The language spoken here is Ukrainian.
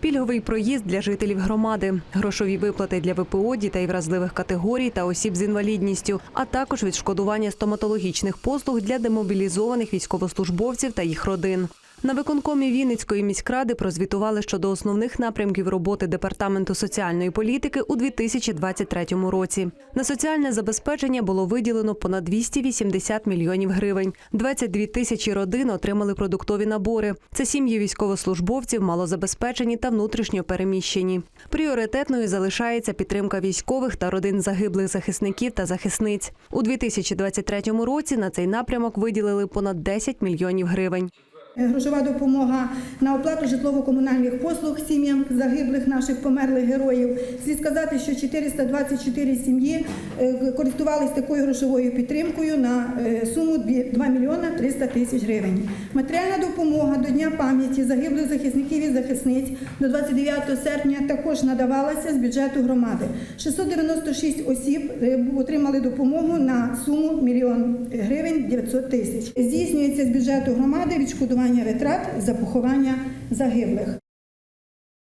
пільговий проїзд для жителів громади, грошові виплати для ВПО, дітей вразливих категорій та осіб з інвалідністю, а також відшкодування стоматологічних послуг для демобілізованих військовослужбовців та їх родин. На виконкомі Вінницької міськради прозвітували щодо основних напрямків роботи департаменту соціальної політики у 2023 році. На соціальне забезпечення було виділено понад 280 мільйонів гривень. 22 тисячі родин отримали продуктові набори. Це сім'ї військовослужбовців, малозабезпечені та внутрішньо переміщені. Пріоритетною залишається підтримка військових та родин загиблих захисників та захисниць. У 2023 році на цей напрямок виділили понад 10 мільйонів гривень. Грошова допомога на оплату житлово-комунальних послуг сім'ям загиблих наших померлих героїв. Слід сказати, що 424 сім'ї е, користувалися такою грошовою підтримкою на е, суму 2 мільйона 300 тисяч гривень. Матеріальна допомога до Дня пам'яті загиблих захисників і захисниць до 29 серпня також надавалася з бюджету громади. 696 осіб е, отримали допомогу на суму мільйон гривень 900 тисяч. Здійснюється з бюджету громади відшкодування витрат за поховання загиблих.